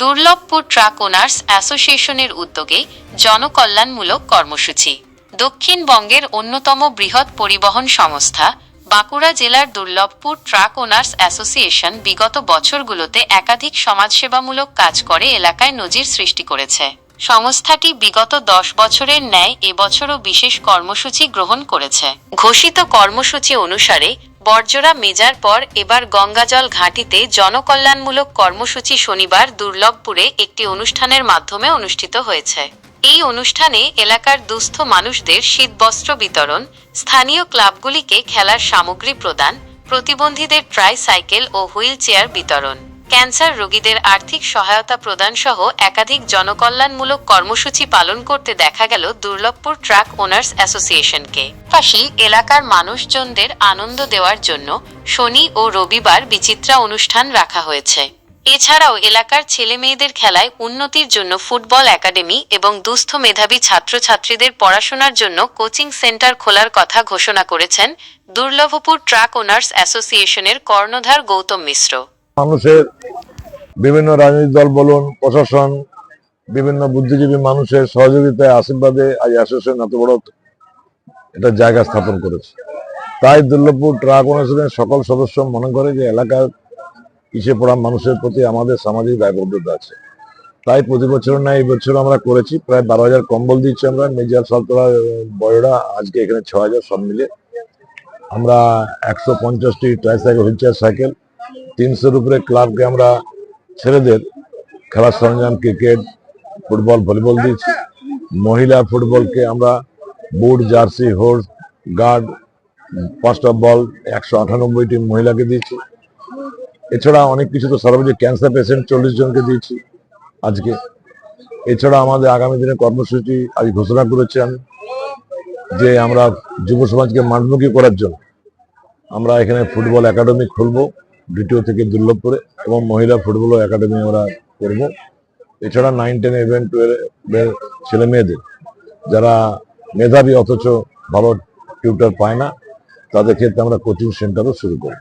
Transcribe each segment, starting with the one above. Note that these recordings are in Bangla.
দুর্লভপুর ট্রাক ওনার্স অ্যাসোসিয়েশনের উদ্যোগে জনকল্যাণমূলক কর্মসূচি। দক্ষিণবঙ্গের অন্যতম বৃহৎ পরিবহন সংস্থা, বাঁকুড়া জেলার দুর্লভপুর ট্রাক ওনার্স অ্যাসোসিয়েশন বিগত বছরগুলোতে একাধিক সমাজসেবামূলক কাজ করে এলাকায় নজির সৃষ্টি করেছে। সংস্থাটি বিগত দশ বছরের ন্যায় এবছরও বিশেষ কর্মসূচি গ্রহণ করেছে। ঘোষিত কর্মসূচি অনুসারে বর্জরা মেজার পর এবার গঙ্গাজল ঘাঁটিতে জনকল্যাণমূলক কর্মসূচি শনিবার দুর্লভপুরে একটি অনুষ্ঠানের মাধ্যমে অনুষ্ঠিত হয়েছে। এই অনুষ্ঠানে এলাকার দুস্থ মানুষদের শীতবস্ত্র বিতরণ, স্থানীয় ক্লাবগুলিকে খেলার সামগ্রী প্রদান, প্রতিবন্ধীদের ট্রাই সাইকেল ও হুইল চেয়ার বিতরণ। ক্যান্সার রোগীদের আর্থিক সহায়তা প্রদান সহ একাধিক জনকল্যাণমূলক কর্মসূচি পালন করতে দেখা গেল দুর্লভপুর ট্রাক ওনার্স অ্যাসোসিয়েশনকে। পাশাপাশি এলাকার মানুষজনদের আনন্দ দেওয়ার জন্য শনি ও রবিবার বিচিত্রা অনুষ্ঠান রাখা হয়েছে। এছাড়াও এলাকার ছেলে মেয়েদের খেলায় উন্নতির জন্য ফুটবল একাডেমি এবং দুস্থ মেধাবী ছাত্রছাত্রীদের পড়াশোনার জন্য কোচিং সেন্টার খোলার কথা ঘোষণা করেছেন দুর্লভপুর ট্রাক ওনার্স অ্যাসোসিয়েশনের কর্ণধার গৌতম মিশ্র। মানুষের বিভিন্ন রাজনৈতিক দল বলুন, প্রশাসন, বিভিন্ন বুদ্ধিজীবী মানুষের সহযোগিতায় আশীর্বাদে আজ অ্যাসোসিয়েশন এত বড় এটা জায়গা স্থাপন করেছে। তাই দুর্লভপুর ট্রাক অনুসারে সকল সদস্য মনে করে যে এলাকার পিছিয়ে পড়া মানুষের প্রতি আমাদের সামাজিক দায়বদ্ধতা আছে। তাই প্রতি বছর না, এই বছর আমরা করেছি, প্রায় বারো হাজার কম্বল দিচ্ছি আমরা মেজার সালতলা বয়রা, আজকে এখানে ছ হাজার সব মিলে। আমরা একশো পঞ্চাশটি ট্রাইসাইকেল হুইল চেয়ার সাইকেল তিনশোর উপরে ক্লাবকে আমরা ছেলেদের খেলার সরঞ্জাম, ক্রিকেট, ফুটবল, ভলিবল দিয়েছি। মহিলা ফুটবলকে আমরা বুট, জার্সি, হোর্স, গার্ড, পাঁচটা বল, একশো আটানব্বইটি মহিলাকে দিয়েছি। এছাড়া অনেক কিছু তো সর্বোচ্চ ক্যান্সার পেশেন্ট চল্লিশ জনকে দিয়েছি আজকে। এছাড়া আমাদের আগামী দিনে কর্মসূচি আজ ঘোষণা করেছেন যে আমরা যুব সমাজকে মাঠমুখী করার জন্য আমরা এখানে ফুটবল একাডেমি খুলবো। দ্বিতীয় থেকে দুর্লভপুরে এবং মহিলা ফুটবল একাডেমি আমরা করব। এছাড়া নাইন টেন ইলেভেন টুয়েলভ ছেলে মেয়েদের যারা মেধাবী অথচ ভালো টিউটার পায় না তাদের ক্ষেত্রে আমরা কোচিং সেন্টারও শুরু করব।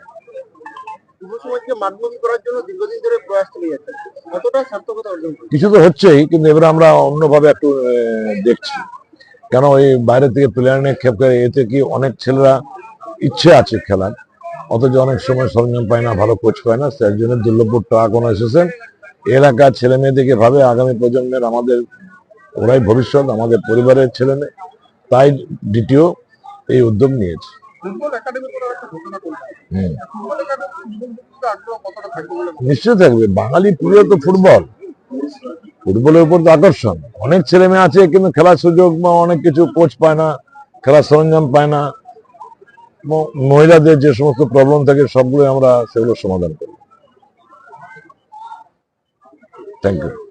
কিছু তো হচ্ছেই কিন্তু এবারে আমরা অন্যভাবে একটু দেখছি। কেন এই বাইরে থেকে প্লেয়ার নিয়ে খেপ করে এতে কি অনেক ছেলেরা ইচ্ছে আছে খেলার? অথচ অনেক সময় সরঞ্জাম পায় না ভালো কোচ পায় না তার জন্য দুর্লভপুর ট্রাক এসেছেন এলাকার ছেলে মেয়েদেরকে ভাবে আগামী প্রজন্মের আমাদের ওরাই ভবিষ্যৎ আমাদের পরিবারের ছেলে মেয়ে তাই দ্বিতীয় এই উদ্যোগ নিয়েছে? নিশ্চয় থাকবে বাঙালি প্রিয় তো ফুটবল। ফুটবলের উপর তো আকর্ষণ। অনেক ছেলে মেয়ে আছে কিন্তু খেলার সুযোগ বা অনেক কিছু কোচ পায় না খেলার সরঞ্জাম পায় না। মহিলাদের যে সমস্ত প্রবলেম থাকে সবগুলো আমরা সেগুলো সমাধান করি। Thank you